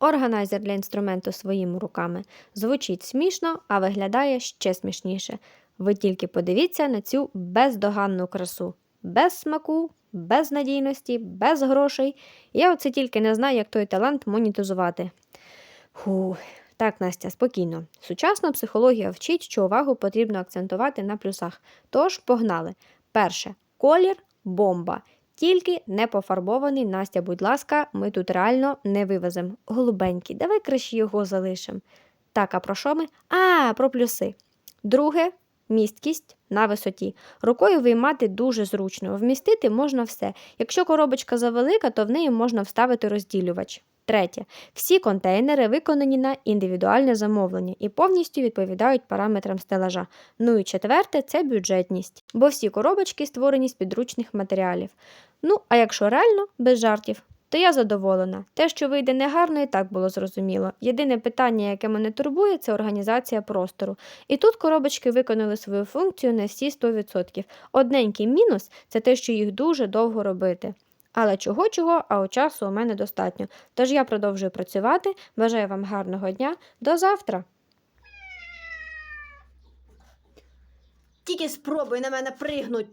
Органайзер для інструменту своїми руками. Звучить смішно, а виглядає ще смішніше. Ви тільки подивіться на цю бездоганну красу. Без смаку, без надійності, без грошей. Я оце тільки не знаю, як той талант монетизувати. Фух. Так, Настя, спокійно. Сучасна психологія вчить, що увагу потрібно акцентувати на плюсах. Тож погнали. Перше колір бомба. Тільки не пофарбований, Настя, будь ласка, ми тут реально не вивеземо. Голубенький, давай краще його залишимо. Так, а про що ми? А, про плюси. Друге місткість на висоті. Рукою виймати дуже зручно. Вмістити можна все. Якщо коробочка завелика, то в неї можна вставити розділювач. Третє. Всі контейнери виконані на індивідуальне замовлення і повністю відповідають параметрам стелажа. Ну і четверте це бюджетність, бо всі коробочки створені з підручних матеріалів. Ну, а якщо реально, без жартів, то я задоволена. Те, що вийде негарно, і так було зрозуміло. Єдине питання, яке мене турбує, це організація простору. І тут коробочки виконали свою функцію на всі 100%. Одненький мінус це те, що їх дуже довго робити. Але чого чого, а у часу у мене достатньо. Тож я продовжую працювати. Бажаю вам гарного дня. До завтра! Тільки спробуй на мене пригнуть.